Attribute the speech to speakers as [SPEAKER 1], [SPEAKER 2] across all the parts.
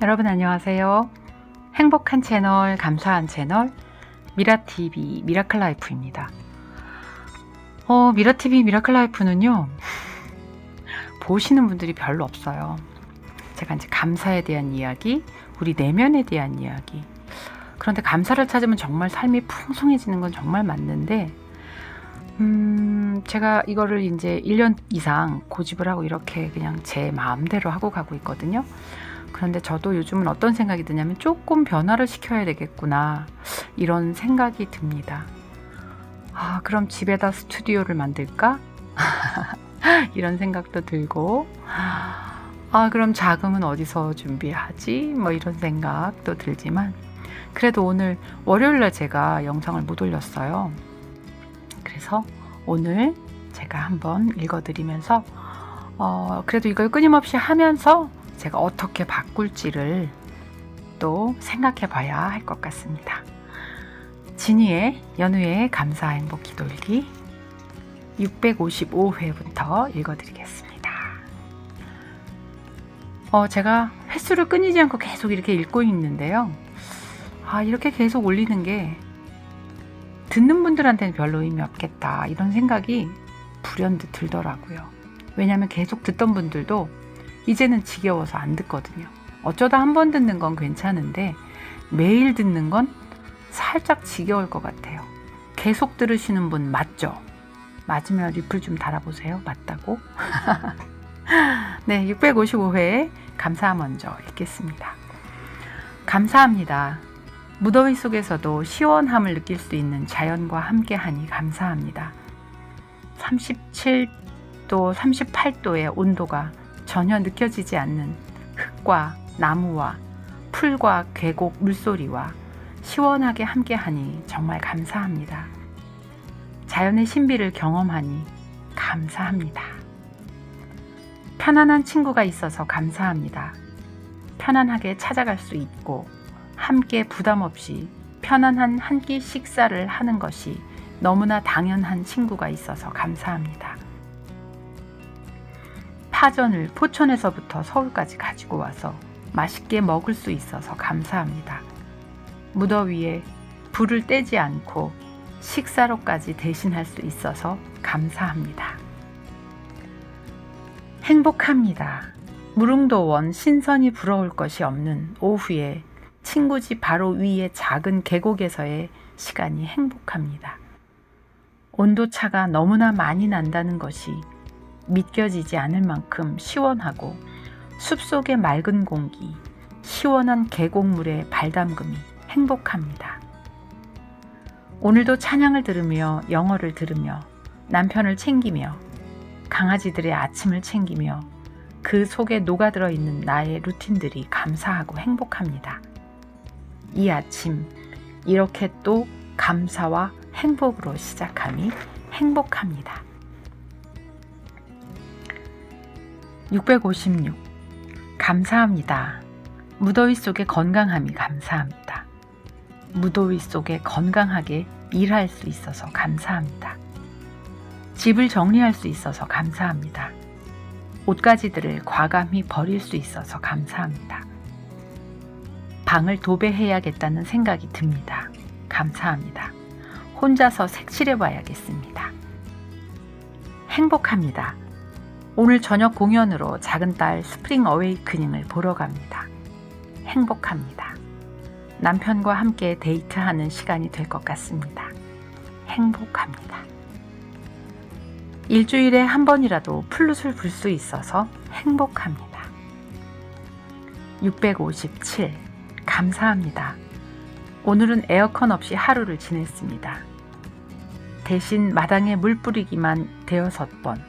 [SPEAKER 1] 여러분 안녕하세요. 행복한 채널, 감사한 채널, 미라TV 미라클 라이프입니다. 어, 미라TV 미라클 라이프는요, 보시는 분들이 별로 없어요. 제가 이제 감사에 대한 이야기, 우리 내면에 대한 이야기. 그런데 감사를 찾으면 정말 삶이 풍성해지는 건 정말 맞는데, 음, 제가 이거를 이제 1년 이상 고집을 하고 이렇게 그냥 제 마음대로 하고 가고 있거든요. 그런데 저도 요즘은 어떤 생각이 드냐면 조금 변화를 시켜야 되겠구나. 이런 생각이 듭니다. 아, 그럼 집에다 스튜디오를 만들까? 이런 생각도 들고, 아, 그럼 자금은 어디서 준비하지? 뭐 이런 생각도 들지만, 그래도 오늘 월요일날 제가 영상을 못 올렸어요. 그래서 오늘 제가 한번 읽어드리면서, 어, 그래도 이걸 끊임없이 하면서 제가 어떻게 바꿀지를 또 생각해 봐야 할 것 같습니다. 진이의 연우의 감사 행복 기도일기 655회부터 읽어드리겠습니다. 어, 제가 횟수를 끊이지 않고 계속 이렇게 읽고 있는데요. 아, 이렇게 계속 올리는 게 듣는 분들한테는 별로 의미 없겠다. 이런 생각이 불현듯 들더라고요. 왜냐하면 계속 듣던 분들도 이제는 지겨워서 안 듣거든요. 어쩌다 한 번 듣는 건 괜찮은데 매일 듣는 건 살짝 지겨울 것 같아요. 계속 들으시는 분 맞죠? 맞으면 리플 좀 달아보세요. 맞다고? 네, 655회 감사 먼저 읽겠습니다. 감사합니다. 무더위 속에서도 시원함을 느낄 수 있는 자연과 함께하니 감사합니다. 37도, 38도의 온도가 전혀 느껴지지 않는 흙과 나무와 풀과 계곡 물소리와 시원하게 함께하니 정말 감사합니다. 자연의 신비를 경험하니 감사합니다. 편안한 친구가 있어서 감사합니다. 편안하게 찾아갈 수 있고 함께 부담 없이 편안한 한 끼 식사를 하는 것이 너무나 당연한 친구가 있어서 감사합니다. 파전을 포천에서부터 서울까지 가지고 와서 맛있게 먹을 수 있어서 감사합니다. 무더위에 불을 떼지 않고 식사로까지 대신할 수 있어서 감사합니다. 행복합니다. 무릉도원 신선이 부러울 것이 없는 오후에 친구 집 바로 위의 작은 계곡에서의 시간이 행복합니다. 온도차가 너무나 많이 난다는 것이 믿겨지지 않을 만큼 시원하고 숲속의 맑은 공기, 시원한 계곡물의 발담금이 행복합니다. 오늘도 찬양을 들으며 영어를 들으며 남편을 챙기며 강아지들의 아침을 챙기며 그 속에 녹아들어 있는 나의 루틴들이 감사하고 행복합니다. 이 아침 이렇게 또 감사와 행복으로 시작함이 행복합니다. 656. 감사합니다. 무더위 속에 건강함이 감사합니다. 무더위 속에 건강하게 일할 수 있어서 감사합니다. 집을 정리할 수 있어서 감사합니다. 옷가지들을 과감히 버릴 수 있어서 감사합니다. 방을 도배해야겠다는 생각이 듭니다. 감사합니다. 혼자서 색칠해 봐야겠습니다. 행복합니다. 오늘 저녁 공연으로 작은 딸 스프링 어웨이크닝을 보러 갑니다. 행복합니다. 남편과 함께 데이트하는 시간이 될 것 같습니다. 행복합니다. 일주일에 한 번이라도 플룻을 불 수 있어서 행복합니다. 657. 감사합니다. 오늘은 에어컨 없이 하루를 지냈습니다. 대신 마당에 물 뿌리기만 대여섯 번,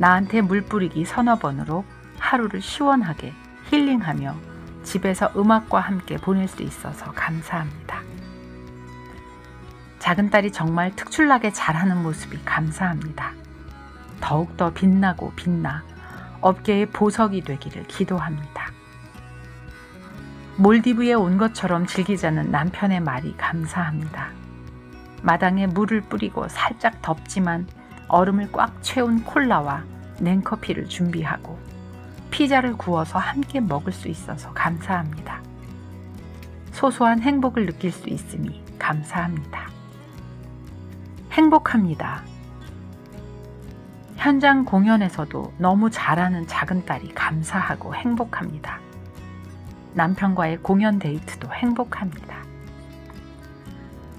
[SPEAKER 1] 나한테 물 뿌리기 서너 번으로 하루를 시원하게 힐링하며 집에서 음악과 함께 보낼 수 있어서 감사합니다. 작은 딸이 정말 특출나게 잘하는 모습이 감사합니다. 더욱더 빛나고 빛나 업계의 보석이 되기를 기도합니다. 몰디브에 온 것처럼 즐기자는 남편의 말이 감사합니다. 마당에 물을 뿌리고 살짝 덥지만 얼음을 꽉 채운 콜라와 냉커피를 준비하고 피자를 구워서 함께 먹을 수 있어서 감사합니다. 소소한 행복을 느낄 수 있으니 감사합니다. 행복합니다. 현장 공연에서도 너무 잘하는 작은 딸이 감사하고 행복합니다. 남편과의 공연 데이트도 행복합니다.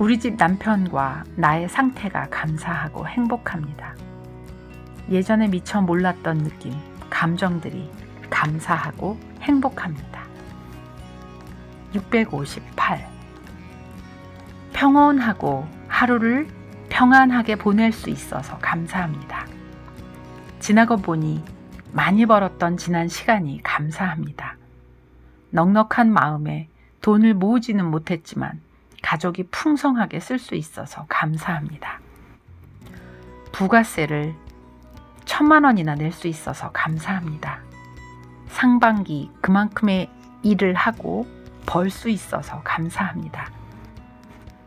[SPEAKER 1] 우리 집 남편과 나의 상태가 감사하고 행복합니다. 예전에 미처 몰랐던 느낌, 감정들이 감사하고 행복합니다. 658. 평온하고 하루를 평안하게 보낼 수 있어서 감사합니다. 지나고 보니 많이 벌었던 지난 시간이 감사합니다. 넉넉한 마음에 돈을 모으지는 못했지만 가족이 풍성하게 쓸 수 있어서 감사합니다. 부가세를 천만 원이나 낼 수 있어서 감사합니다. 상반기 그만큼의 일을 하고 벌 수 있어서 감사합니다.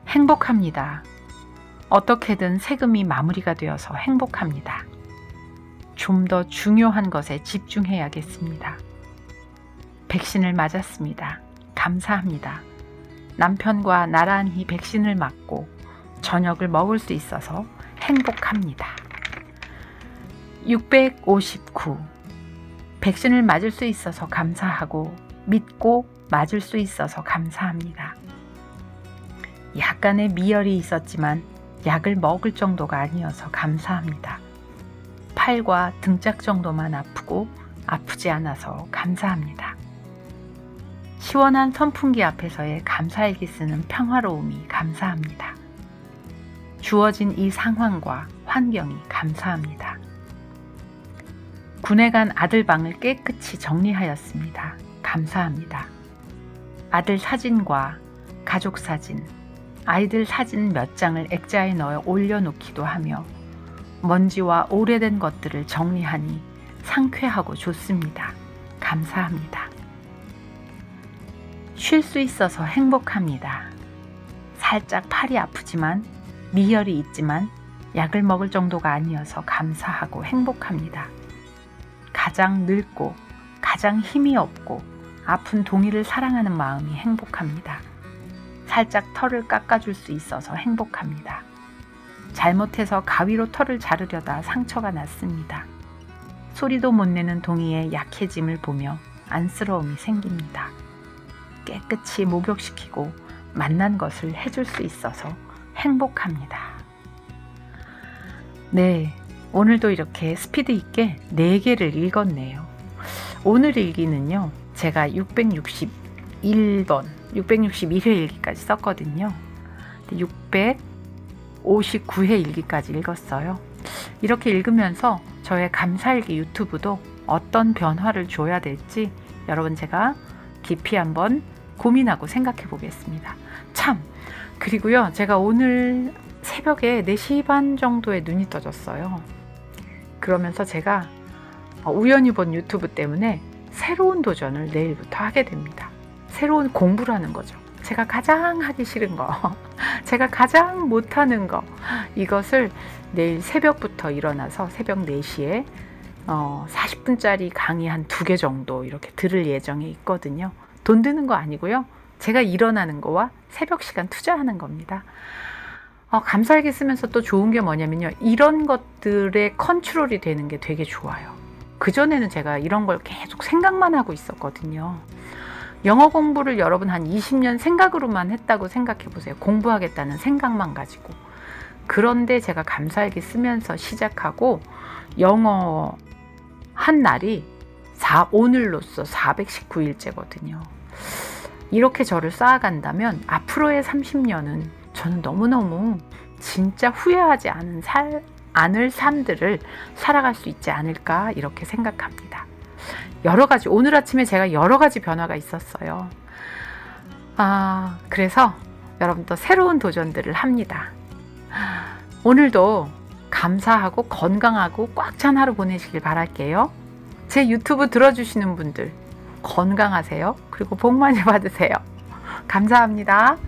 [SPEAKER 1] 행복합니다. 어떻게든 세금이 마무리가 되어서 행복합니다. 좀 더 중요한 것에 집중해야겠습니다. 백신을 맞았습니다. 감사합니다. 남편과 나란히 백신을 맞고 저녁을 먹을 수 있어서 행복합니다. 659. 백신을 맞을 수 있어서 감사하고 믿고 맞을 수 있어서 감사합니다. 약간의 미열이 있었지만 약을 먹을 정도가 아니어서 감사합니다. 팔과 등짝 정도만 아프고 아프지 않아서 감사합니다. 시원한 선풍기 앞에서의 감사일기 쓰는 평화로움이 감사합니다. 주어진 이 상황과 환경이 감사합니다. 군에 간 아들 방을 깨끗이 정리하였습니다. 감사합니다. 아들 사진과 가족 사진, 아이들 사진 몇 장을 액자에 넣어 올려놓기도 하며 먼지와 오래된 것들을 정리하니 상쾌하고 좋습니다. 감사합니다. 쉴 수 있어서 행복합니다. 살짝 팔이 아프지만 미열이 있지만 약을 먹을 정도가 아니어서 감사하고 행복합니다. 가장 늙고 가장 힘이 없고 아픈 동이를 사랑하는 마음이 행복합니다. 살짝 털을 깎아줄 수 있어서 행복합니다. 잘못해서 가위로 털을 자르려다 상처가 났습니다. 소리도 못 내는 동이의 약해짐을 보며 안쓰러움이 생깁니다. 깨끗이 목욕시키고 만난 것을 해줄 수 있어서 행복합니다. 네, 오늘도 이렇게 스피드 있게 4개를 읽었네요. 오늘 일기는요, 제가 661번, 661회 일기까지 썼거든요. 659회 일기까지 읽었어요. 이렇게 읽으면서 저의 감사일기 유튜브도 어떤 변화를 줘야 될지 여러분 제가 깊이 한번 고민하고 생각해 보겠습니다. 참, 그리고요, 제가 오늘 새벽에 4시 반 정도에 눈이 떠졌어요. 그러면서 제가 우연히 본 유튜브 때문에 새로운 도전을 내일부터 하게 됩니다. 새로운 공부라는 거죠. 제가 가장 하기 싫은 거, 제가 가장 못하는 거, 이것을 내일 새벽부터 일어나서 새벽 4시에 어, 40분짜리 강의 한 두 개 정도 이렇게 들을 예정에 있거든요. 돈 드는 거 아니고요. 제가 일어나는 거와 새벽 시간 투자하는 겁니다. 어, 감사하게 쓰면서 또 좋은 게 뭐냐면요. 이런 것들의 컨트롤이 되는 게 되게 좋아요. 그전에는 제가 이런 걸 계속 생각만 하고 있었거든요. 영어 공부를 여러분 한 20년 생각으로만 했다고 생각해 보세요. 공부하겠다는 생각만 가지고. 그런데 제가 감사하게 쓰면서 시작하고 영어 한 날이 4, 오늘로써 419일째거든요. 이렇게 저를 쌓아간다면 앞으로의 30년은 저는 너무너무 진짜 후회하지 않은 살, 않을 삶들을 살아갈 수 있지 않을까 이렇게 생각합니다. 여러 가지, 오늘 아침에 제가 여러 가지 변화가 있었어요. 아, 그래서 여러분도 새로운 도전들을 합니다. 오늘도 감사하고 건강하고 꽉 찬 하루 보내시길 바랄게요. 제 유튜브 들어주시는 분들 건강하세요. 그리고 복 많이 받으세요. 감사합니다.